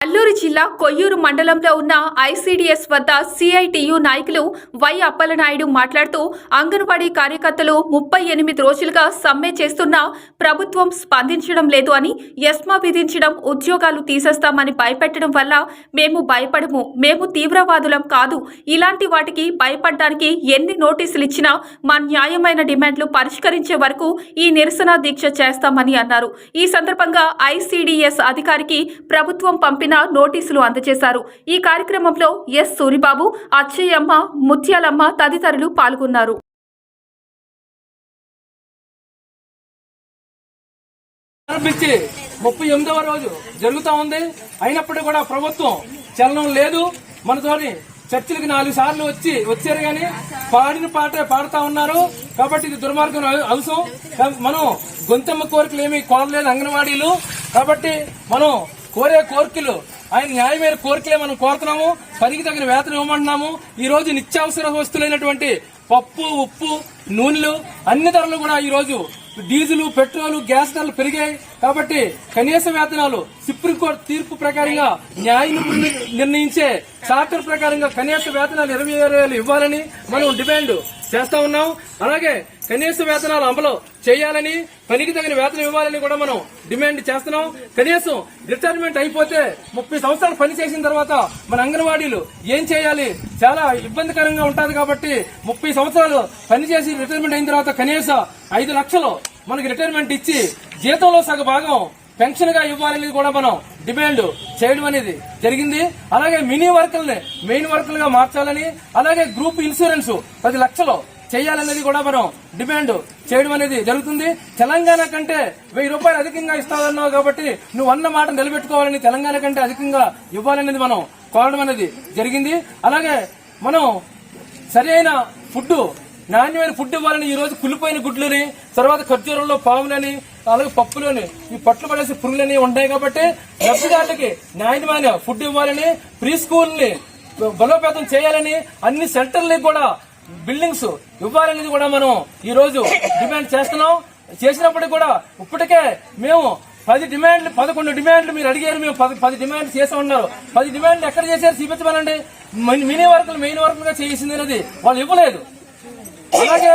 అల్లూరు జిల్లా కొయ్యూరు మండలంలో ఉన్న ఐసీడీఎస్ వద్ద సిఐటియు నాయకులు వై అప్పలనాయుడు మాట్లాడుతూ అంగన్వాడీ కార్యకర్తలు ముప్పై ఎనిమిది రోజులుగా సమ్మె చేస్తున్నా ప్రభుత్వం స్పందించడం లేదు అని ఎస్మా విధించడం ఉద్యోగాలు తీసేస్తామని భయపెట్టడం వల్ల మేము భయపడము మేము తీవ్రవాదులం కాదు. ఇలాంటి వాటికి భయపడడానికి ఎన్ని నోటీసులు ఇచ్చినా మా న్యాయమైన డిమాండ్లు పరిష్కరించే వరకు ఈ నిరసన దీక్ష చేస్తామని అన్నారు. ఈ సందర్భంగా ఐసీడీఎస్ అధికారికి ప్రభుత్వం పంపిన నోటీసులు అందజేశారు. ఈ కార్యక్రమంలో ఎస్. సూరిబాబు అచ్చయ్యమ్మ ముత్యాలమ్మ తదితరులు పాల్గొన్నారు. ప్రారంభించి ముప్పై ఎనిమిదవ రోజు జరుగుతూ ఉంది. అయినప్పటికీ కూడా ప్రభుత్వం చలనం లేదు. మనతోని చర్చలకు నాలుగు సార్లు వచ్చి వచ్చారు గాని పాడిన పాటే పాడుతా ఉన్నారు. కాబట్టి ఇది దుర్మార్గం అంశం మనం గొంతమ్మ కోరికలు ఏమీ కోరలేదు అంగన్వాడీలు. కాబట్టి మనం కోరే కోర్కెలు. ఆయన న్యాయమైన కోరికలే మనం కోరుతున్నాము. పనికి తగిన వేతనం ఇవ్వమంటున్నాము. ఈ రోజు నిత్యావసర వస్తువులైనటువంటి పప్పు ఉప్పు నూనెలు అన్ని ధరలు కూడా ఈ రోజు డీజిల్ పెట్రోల్ గ్యాస్ ధరలు పెరిగాయి. కాబట్టి కనీస వేతనాలు సుప్రీంకోర్టు తీర్పు ప్రకారంగా న్యాయ నిర్ణయించే చార్టర్ ప్రకారంగా కనీస వేతనాలు ఇరవై వేలు ఇవ్వాలని మనం డిమాండ్ చేస్తా ఉన్నాం. అలాగే కనీస వేతనాలు అమలు చేయాలని పనికి తగిన వేతనం ఇవ్వాలని కూడా మనం డిమాండ్ చేస్తున్నాం. కనీసం రిటైర్మెంట్ అయిపోతే ముప్పై సంవత్సరాలు పని చేసిన తర్వాత మన అంగన్వాడీలు ఏం చేయాలి? చాలా ఇబ్బందికరంగా ఉంటుంది కాబట్టి ముప్పై సంవత్సరాలు పనిచేసి రిటైర్మెంట్ అయిన తర్వాత కనీసం ఐదు లక్షలు మనకి రిటైర్మెంట్ ఇచ్చి జీతంలో సగ భాగం పెన్షన్గా ఇవ్వాలని కూడా మనం డిమాండ్ చేయడం అనేది జరిగింది. అలాగే మినీ వర్కల్ని మెయిన్ వర్కర్లుగా మార్చాలని అలాగే గ్రూప్ ఇన్సూరెన్స్ పది లక్షలు చేయాలనేది కూడా మనం డిమాండ్ చేయడం అనేది జరుగుతుంది. తెలంగాణ కంటే వెయ్యి రూపాయలు అధికంగా ఇస్తావన్నావు కాబట్టి నువ్వు అన్న మాట నిలబెట్టుకోవాలని తెలంగాణ కంటే అధికంగా ఇవ్వాలనేది మనం కోరడం అనేది జరిగింది. అలాగే మనం సరైన ఫుడ్ నాణ్యమైన ఫుడ్ ఇవ్వాలని ఈ రోజు కులిపోయిన గుడ్లని తర్వాత ఖర్జూరంలో పాములని అలాగే పప్పులోని ఈ పట్లు పడేసి పురుగులని ఉంటాయి కాబట్టి లబ్ధిదారులకి నాణ్యమైన ఫుడ్ ఇవ్వాలని ప్రీ స్కూల్ని బలోపేతం చేయాలని అన్ని సెంటర్లకి కూడా బిల్డింగ్స్ ఇవ్వాలనేది కూడా మనం ఈ రోజు డిమాండ్ చేస్తున్నాం. చేసినప్పటికీ కూడా ఇప్పటికే మేము పది డిమాండ్లు పదకొండు డిమాండ్లు మీరు అడిగారు మేము పది పది డిమాండ్లు చేసా ఉన్నారు. పది డిమాండ్లు ఎక్కడ చేశారు? చూపించమనండి. మినీ వర్కులు మెయిన్ వర్కులుగా చేసింది అనేది వాళ్ళు ఇవ్వలేదు. అలాగే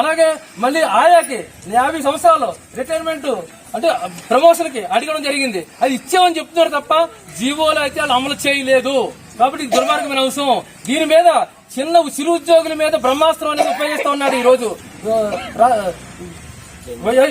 అలాగే మళ్ళీ ఆయాకి యాభై సంవత్సరాలు రిటైర్మెంట్ అంటే ప్రమోషన్కి అడగడం జరిగింది. అది ఇచ్చామని చెప్తున్నారు తప్ప జీవోలు అయితే వాళ్ళు అమలు చేయలేదు. కాబట్టి దుర్మార్గమైన అవసరం దీని మీద చిన్న చిరు ఉద్యోగుల మీద బ్రహ్మాస్త్రం అనేది ఉపయోగిస్తా ఉన్నాడు ఈ రోజు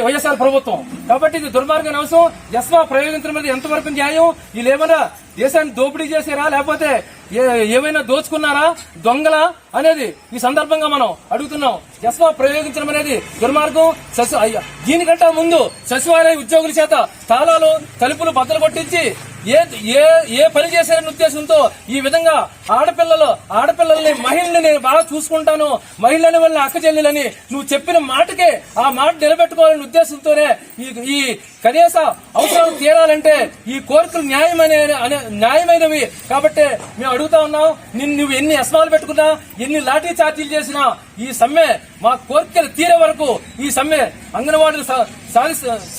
వైఎస్ఆర్ ప్రభుత్వం. కాబట్టి ఇది దుర్మార్గమైన అవసరం ఎస్మా ప్రయోగించడం మీద ఎంతవరకు న్యాయం? వీళ్ళు ఏమైనా దేశాన్ని దోపిడీ చేసారా లేకపోతే ఏ- ఏమైనా దోచుకున్నారా? దొంగల? అనేది ఈ సందర్భంగా మనం అడుగుతున్నాం. ఎస్మా ప్రయోగించడం అనేది దుర్మార్గం. సచి- దీనికంటే ముందు సచివాలయ ఉద్యోగుల చేత తాళాలు తలుపులు బద్దలు కొట్టించి ఏ ఏ ఏ పని చేశారనే ఉద్దేశంతో ఈ విధంగా ఆడపిల్లలు ఆడపిల్లల్ని మహిళల్ని నేను బాగా చూసుకుంటాను. మహిళని వల్ల అక్క చెల్లెలని నువ్వు చెప్పిన మాటకే ఆ మాట నిలబెట్టుకోవాలనే ఉద్దేశంతోనే ఈ ఈ కనీస అవసరాలు తీరాలంటే ఈ కోరికలు న్యాయమైన అనే- న్యాయమైనవి. కాబట్టి మేము అడుగుతా ఉన్నాం నిన్ను నువ్వు ఎన్ని అస్మాలు పెట్టుకున్నా ఎన్ని లాఠీ చార్జీలు చేసినా ఈ సమ్మె మా కోరికలు తీరే వరకు ఈ సమ్మె అంగన్వాడీలు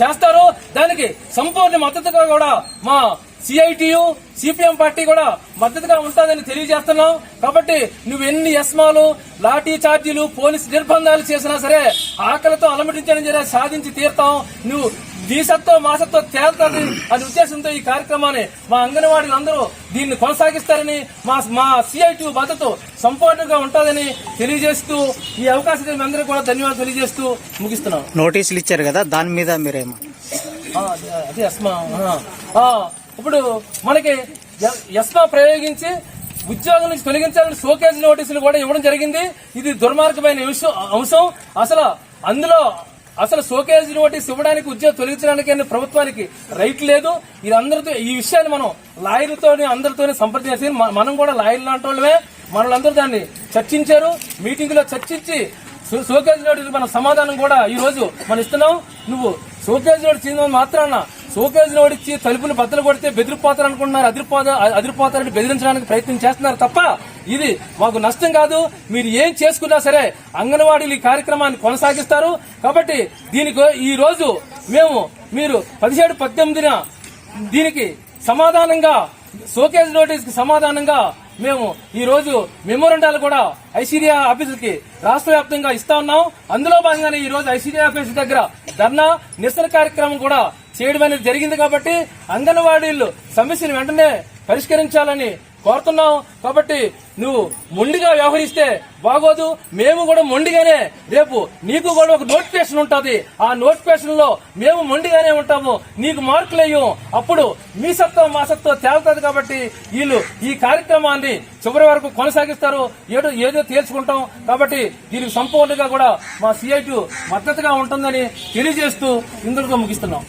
చేస్తారు దానికి సంపూర్ణ మద్దతుగా కూడా మా సిఐటియు సిపిఎం పార్టీ కూడా మద్దతుగా ఉంటుందని తెలియజేస్తున్నాం. కాబట్టి నువ్వు ఎన్ని ఎస్మాలు లాఠీ చార్జీలు పోలీస్ నిర్బంధాలు చేసినా సరే ఆకలితో అలమటించడం జరిగే సాధించి తీరుతాం. నువ్వు దీసత్తో మాసత్తో తేలుతుంది అనే ఉద్దేశంతో ఈ కార్యక్రమాన్ని మా అంగన్వాడీలు అందరూ దీన్ని కొనసాగిస్తారని మా మా సిఐటి మద్దతు సంపూర్ణంగా ఉంటుందని తెలియజేస్తూ ఈ అవకాశం అందరూ కూడా ధన్యవాదాలు తెలియజేస్తూ ముగిస్తున్నాం. నోటీసులు ఇచ్చారు కదా దాని మీద మీరేమో. అదే- అదే. ఆ, ఇప్పుడు మనకి ఎస్మా ప్రయోగించి ఉద్యోగం నుంచి తొలగించాలని షోకేజ్ నోటీసులు కూడా ఇవ్వడం జరిగింది. ఇది దుర్మార్గమైన అంశం. అసలు అందులో అసలు సోకేజ్ నోటీస్ ఇవ్వడానికి ఉద్యోగం తొలగించడానికి అనే ప్రభుత్వానికి రైట్ లేదు. ఇది అందరితో ఈ విషయాన్ని మనం లాయర్లతో అందరితోనే సంప్రదించి మనం కూడా లాయర్ లాంటి వాళ్ళమే. మనలందరూ దాన్ని చర్చించారు. మీటింగ్లో చర్చించి సో- నోటీస్ మన సమాధానం కూడా ఈ రోజు మనం ఇస్తున్నాం. నువ్వు సోకేజ్ నోటీస్ ఇచ్చిన మాత్రాన షోకేజ్ ఓడిచ్చి ఇచ్చి తలుపులు బద్దలు కొడితే బెదిరిపోతారు అనుకుంటున్నారు అదిరిపోతా అదిరిపోతారని బెదిరించడానికి ప్రయత్నం చేస్తున్నారు తప్ప ఇది మాకు నష్టం కాదు. మీరు ఏం చేసుకున్నా సరే అంగన్వాడీలు ఈ కార్యక్రమాన్ని కొనసాగిస్తారు. కాబట్టి దీనికి ఈ రోజు మేము మీరు పదిహేడు పద్దెనిమిదిన దీనికి సమాధానంగా షోకేజ్ నోటీస్కి సమాధానంగా మేము ఈ రోజు మెమోరండాలు కూడా ఐసీడీఆ ఆఫీసులకి రాష్ట్ర వ్యాప్తంగా ఇస్తా ఉన్నాం. అందులో భాగంగానే ఈ రోజు ఐసీడీఆ ఆఫీస్ దగ్గర ధర్నా నిరసన కార్యక్రమం కూడా చేయడం అనేది జరిగింది కాబట్టి అంగన్వాడీలు సమస్యను వెంటనే పరిష్కరించాలని కోరుతున్నాం. కాబట్టి నువ్వు మొండిగా వ్యవహరిస్తే బాగోదు. మేము కూడా మొండిగానే. రేపు నీకు కూడా ఒక నోటిఫికేషన్ ఉంటుంది. ఆ నోటిఫికేషన్లో మేము మొండిగానే ఉంటాము. నీకు మార్కులు వేయం. అప్పుడు మీ సత్తా మా సత్తా తేలుతుంది కాబట్టి వీళ్ళు ఈ కార్యక్రమాన్ని చివరి వరకు కొనసాగిస్తారు. ఏదో ఏదో తేల్చుకుంటాం. కాబట్టి దీనికి సంపూర్ణంగా కూడా మా సిఐటి మద్దతుగా ఉంటుందని తెలియజేస్తూ ఇందులో ముగిస్తున్నాం.